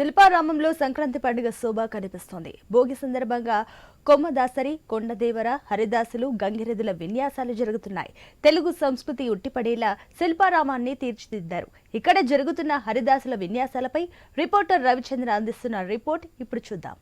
శిల్పారామంలో సంక్రాంతి పండుగ శోభ కనిపిస్తోంది. భోగి సందర్భంగా కొమ్మదాసరి కొండదేవర హరిదాసులు గంగిరెదుల విన్యాసాలు జరుగుతున్నాయి. తెలుగు సంస్కృతి ఉట్టిపడేలా శిల్పారామాన్ని తీర్చిదిద్దారు. ఇక్కడ జరుగుతున్న హరిదాసుల విన్యాసాలపై రిపోర్టర్ రవిచంద్ర అందిస్తున్న రిపోర్ట్ ఇప్పుడు చూద్దాం.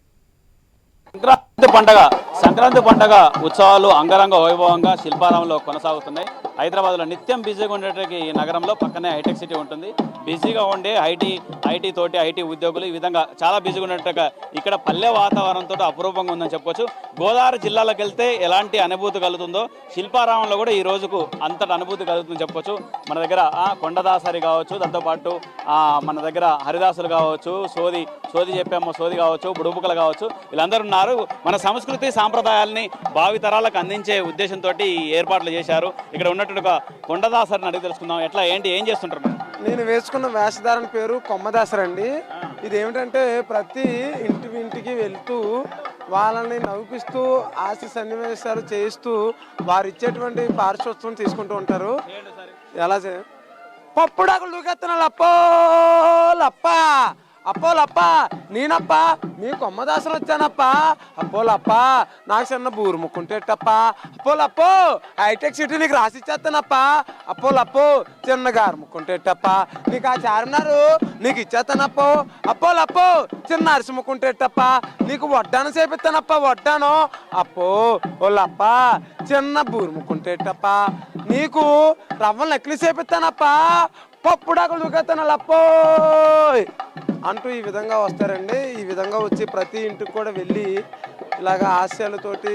సంక్రాంతి పండగ సంక్రాంతి పండగ ఉత్సవాలు అంగరంగ వైభవంగా శిల్పారామంలో కొనసాగుతున్నాయి. హైదరాబాద్లో నిత్యం బిజీగా ఉండేటకి ఈ నగరంలో పక్కనే హైటెక్ సిటీ ఉంటుంది. బిజీగా ఉండే ఐటీ ఐటీ తోటి ఐటీ ఉద్యోగులు ఈ విధంగా చాలా బిజీగా ఉండేట్టుగా ఇక్కడ పల్లె వాతావరణంతో అపురూపంగా ఉందని చెప్పొచ్చు. గోదావరి జిల్లాలోకి వెళ్తే ఎలాంటి అనుభూతి కలుగుతుందో శిల్పారామంలో కూడా ఈ రోజుకు అంతటి అనుభూతి కలుగుతుందని చెప్పొచ్చు. మన దగ్గర ఆ, కొండదాసరి కావచ్చు దాంతోపాటు మన దగ్గర హరిదాసులు కావచ్చు సోది సోది చెప్పాము సోది కావచ్చు బుడుబుకలు కావచ్చు. వీళ్ళందరూ ఉన్నారు మన సంస్కృతి సాంప్రదాయాల్ని భావితరాలకు అందించే ఉద్దేశంతో ఈ ఏర్పాట్లు చేశారు. ఇక్కడ ఉన్నటువంటి ఒక కొండదాసరిని అడిగి తెలుసుకుందాం. ఎట్లా ఏంటి ఏం చేస్తుంటారు? నేను వేసుకున్న వేషధారణ పేరు కొమ్మదాసరండి ఇది ఏమిటంటే ప్రతి ఇంటి ఇంటికి వెళ్తూ వాళ్ళని నవ్విస్తూ ఆశ సన్నివేశాలు చేయిస్తూ వారు ఇచ్చేటువంటి పారిశోత్సవం తీసుకుంటూ ఉంటారు. ఎలా చే పప్పుడాకులు దూకెత్తున్నాను అప్పో లప్ప! అప్పో లప్ప నేనప్ప మీ కొమ్మదాసలు వచ్చానప్ప. అప్పో నాకు చిన్న బూరు ముక్కుంటేటప్ప అప్పోలప్పో హైటెక్ సిటీ నీకు రాసిచ్చేస్తానప్ప. అప్పో లప్పో చిన్న గారు ముక్కుంటేటప్ప నీకు ఆ చార్మినారు నీకు ఇచ్చేస్తానప్పో. అప్పోలప్పో చిన్న అరిసి ముక్కుంటేటప్ప నీకు వడ్డాను చేపిస్తానప్ప వడ్డాను. అప్పో ఓలప్పా చిన్న బూరు ముక్కుంటేటప్ప నీకు రవ్వలు నెక్లెస్ చేపిస్తానప్ప. పప్పుడాకులు దూకెత్తాను అంటూ ఈ విధంగా వస్తారండి. ఈ విధంగా వచ్చి ప్రతి ఇంటికి కూడా వెళ్ళి ఇలాగ హాస్యాలతోటి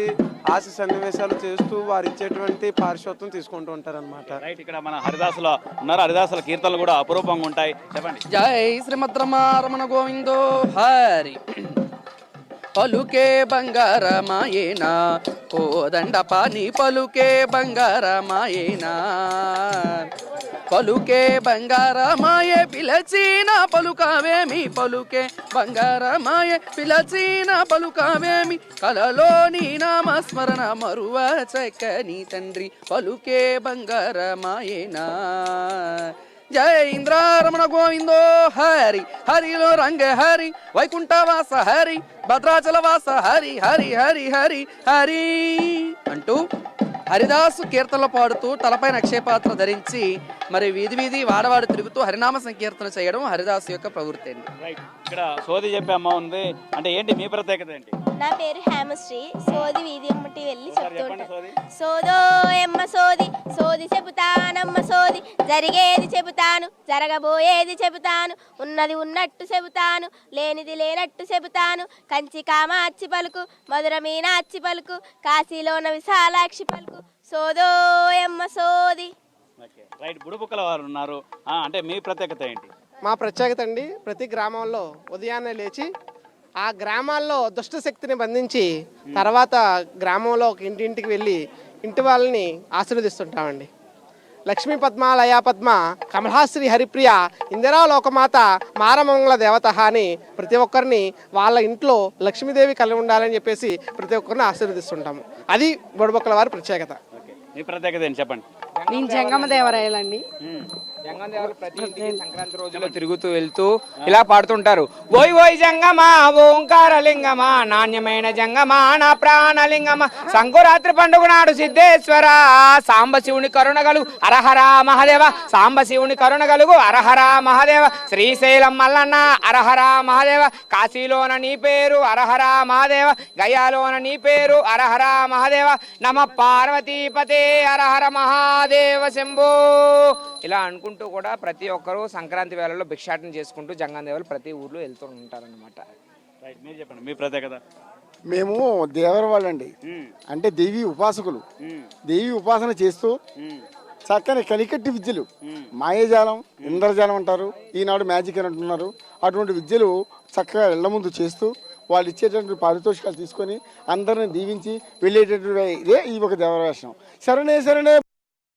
హాస్య సన్నివేశాలు చేస్తూ వారు ఇచ్చేటువంటి పారిశోత్వం తీసుకుంటూ ఉంటారన్నమాట. రైట్ ఇక్కడ మన హరిదాసులు ఉన్నారు హరిదాసుల కీర్తనలు కూడా అపురూపంగా ఉంటాయి. చెప్పండి. జై శ్రీమద్రమారమణ గోవిందో హరి. పలుకే బంగారమాయేనా కోదండ పాని పలుకే బంగారమాయేనా పలుకే బంగారమాయ పిలచిన పలుకావేమి పలుకే బంగారమాయ పిలచిన పలుకావేమి కలలోని నామస్మరణ మరువ చక్కని తండ్రి పలుకే బంగారమాయనా జయ ఇంద్రారమణ గోవిందో హరి హరిలో రంగ హరి వైకుంఠవాస హరి భద్రాచల వాస హరి హరి హరి హరి హరి అంటూ హరిదాసు కీర్తనలు పాడుతూ తలపై నక్షేపాత్ర ధరించి మరి వీధి వీధి వాడవాడు తిరుగుతూ హరినామ సంకీర్తన చేయడం హరిదాసు యొక్క ప్రవృత్తి అండి. రైట్ ఇక్కడ సోది చెప్పే అమ్మ ఉంది. అంటే ఏంటి మీ ప్రత్యేకత ఏంటి? నా పేరు హేమశ్రీ. సోది వీధి అమ్మటి వెళ్ళి చెప్తూ ఉంటాను సోది. సోదో ఎమ్మ సోది సోది చెబుతానమ్మ సోది. జరిగేది చెబుతాను జరగబోయేది చెబుతాను. ఉన్నది ఉన్నట్టు చెబుతాను లేనిది లేనట్టు చెబుతాను. కంచి కామాక్షి పలుకు మధుర మీనాక్షి పలుకు కాశీలోన విశాలాక్షి పలుకు. సోదో ఎమ్మ సోది. రైట్ బుడుబుక్కల వారు ఉన్నారు. అంటే మీ ప్రత్యేకత ఏంటి? మా ప్రత్యేకత అండి ప్రతి గ్రామంలో ఉదయాన్నే లేచి ఆ గ్రామాల్లో దుష్ట శక్తిని బంధించి తర్వాత గ్రామంలో ఒక ఇంటింటికి వెళ్ళి ఇంటి వాళ్ళని ఆశీర్వదిస్తుంటామండి. లక్ష్మీ పద్మ లయా పద్మ కమలాశ్రీ హరిప్రియ ఇందిరా లోకమాత మారమంగళ దేవత అని ప్రతి ఒక్కరిని వాళ్ళ ఇంట్లో లక్ష్మీదేవి కలిగి ఉండాలని చెప్పేసి ప్రతి ఒక్కరిని ఆశీర్వదిస్తుంటాము. అది బొడబొక్కల వారి ప్రత్యేకత. మీ ప్రత్యేకత ఏంటి చెప్పండి? నేను జంగమ దేవరాయలండి సంక్రాంతి రోజుల్లో తిరుగుతూ వెళ్తూ ఇలా పాడుతుంటారు. ఓయ్ ఓయ్ జంగమా ఓంకార లింగమా నాణ్యమైన జంగమా నా ప్రాణలింగమా సంకురాత్రి పండుగ నాడు సిద్ధేశ్వర సాంబ శివుని కరుణ కలుగు అరహర మహాదేవ సాంబ శివుని కరుణ కలుగు అరహర మహాదేవ శ్రీశైలం మల్లన్న అరహర మహాదేవ కాశీలోన నీ పేరు అరహర మహాదేవ గయాలోన నీ పేరు అరహర మహాదేవ నమ పార్వతీపతే అరహర మహాదేవ శంభో. ఇలా అనుకుంటూ కూడా ప్రతి ఒక్కరూ సంక్రాంతి వేళల్లో భిక్షాటన చేసుకుంటూ జంగం దేవాలు ప్రతి ఊర్లో వెళ్తూ ఉంటారన్నమాట రైట్ మీరు చెప్పండి మీ ప్రత్యేకత మేము దేవర వాళ్ళండి. అంటే దేవి ఉపాసకులు. దేవి ఉపాసన చేస్తూ. చక్కని కలికట్టి విద్యలు. మాయాజాలం ఇంద్రజాలం అంటారు ఈనాడు మ్యాజిక్ అని అంటున్నారు అటువంటి విద్యలు చక్కగా ఇళ్ళ ముందు చేస్తూ వాళ్ళు ఇచ్చేటటువంటి పారితోషికాలు తీసుకొని అందరిని దీవించి వెళ్ళేటటువంటి ఇదే ఈ ఒక దేవరాశనం శరణే శరణే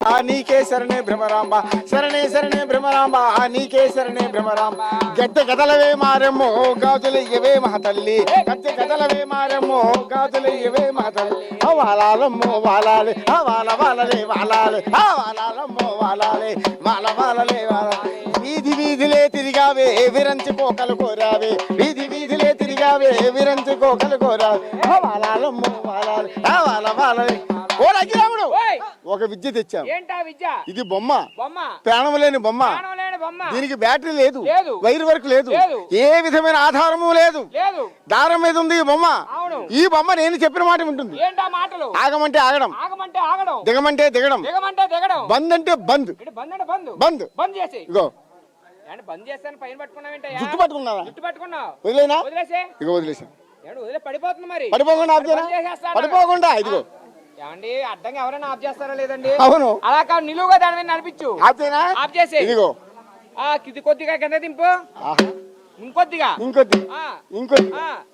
ఆ నీకే శరణే భ్రమరాంబ. శరణే శరణే భ్రమరాంబ. ఆ నీకే శరణే భ్రమరాంబ. గద్దె కథలవే మారమ్మో గాజులు ఇవే మహతల్లి. గద్దె కథలవే మారమ్మో గాజులు ఇవే మహతల్లి. ఆ వాలాలమ్మో వాలాలి ఆ వాల వాలలే వాలాలి ఆ వాలాలమ్మో వాలాలి వాల వాలలే వాలాలి. వీధి వీధిలే తిరిగావే విరంచి కోకలు కోరావే. వీధి వీధిలే తిరిగావే విరంచి కోకలు కోరావే. ఆ వాలాలమ్మో వాలాలి, ఆ వాల వాలాలి. ఓ రఘురాముడు ఓయ్! ఒక విద్య తెచ్చాం. ఏంటా విద్య? ఇది బొమ్మ. బొమ్మ. ప్రాణం లేని బొమ్మ. దీనికి బ్యాటరీ లేదు. వైర్ వరకు లేదు. ఏ విధమైన ఆధారము లేదు. దారం మీద ఉంది ఈ బొమ్మ. ఈ బొమ్మ నేను చెప్పిన మాట మాటలు? ఆగమంటే ఆగడం. దిగమంటే దిగడం. బంద్ అంటే బంద్. బంద్ ఇగో. బంద్ చేస్తాను పైన జుట్టు పట్టుకున్నావా? జుట్టు పట్టుకున్నావు. వదిలేనా? వదిలేసే ఇగో వదిలేసాను ఏడు వదిలే పడిపోతుంది మరి. పడిపోకుండా. పడిపోకుండా ఇదిగో. ఏమండి అడ్డంగా ఎవరైనా ఆఫ్ చేస్తారా లేదండి? అవును. అలా కాదు నిలువుగా దాని మీద నడిపించు. ఆఫ్ చేయనా? ఆఫ్ చేసి ఇదిగో. ఆ కిది కొద్దిగా కింద దింపు. ఇంకొద్దిగా. ఇంకొద్ది. ఇంకొద్ది.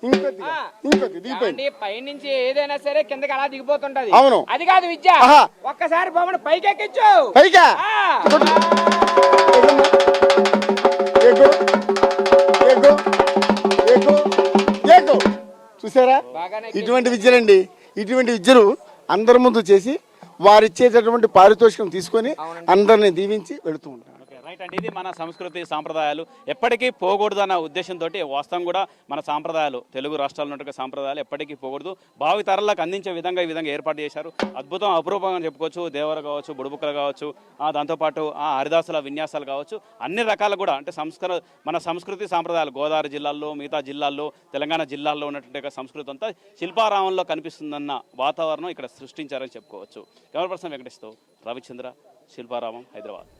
ఇంకొద్ది. ఇంకొద్ది. దిగిపోయింది. పైనుంచి ఏదైనా సరే కిందకి అలా దిగిపోతుంటది. అవును. అది కాదు విద్య. ఒక్కసారి బొమ్మను పైకి ఎక్కించు. ఎగో చూసారా? ఇటువంటి విద్యలండి. ఇటువంటి విద్యలు అందరి ముందు చేసి వారు ఇచ్చేటటువంటి పారితోషికం తీసుకొని అందరిని దీవించి వెళుతూ ఉంటారు. ఓకే రైట్ అండి ఇది మన సంస్కృతి సాంప్రదాయాలు ఎప్పటికీ పోకూడదు అన్న ఉద్దేశంతో వాస్తవం కూడా మన సాంప్రదాయాలు. తెలుగు రాష్ట్రాల్లో ఉన్న సాంప్రదాయాలు ఎప్పటికీ పోకూడదు. భావి తరాలకు అందించే విధంగా ఈ విధంగా ఏర్పాటు చేశారు. అద్భుతం అపురూపంగా చెప్పుకోవచ్చు. దేవర కావచ్చు బుడుబుక్కలు కావచ్చు దాంతోపాటు ఆ హరిదాసుల విన్యాసాలు కావచ్చు. అన్ని రకాలు కూడా అంటే సంస్కృ మన సంస్కృతి సాంప్రదాయాలు గోదావరి జిల్లాల్లో మిగతా జిల్లాల్లో తెలంగాణ జిల్లాల్లో ఉన్నటువంటి సంస్కృతి అంతా శిల్పారామంలో కనిపిస్తుందన్న వాతావరణం ఇక్కడ సృష్టించారని చెప్పుకోవచ్చు. కెమెరా పర్సన్ వెంకటేష్తో రవిచంద్ర శిల్పారామం హైదరాబాద్.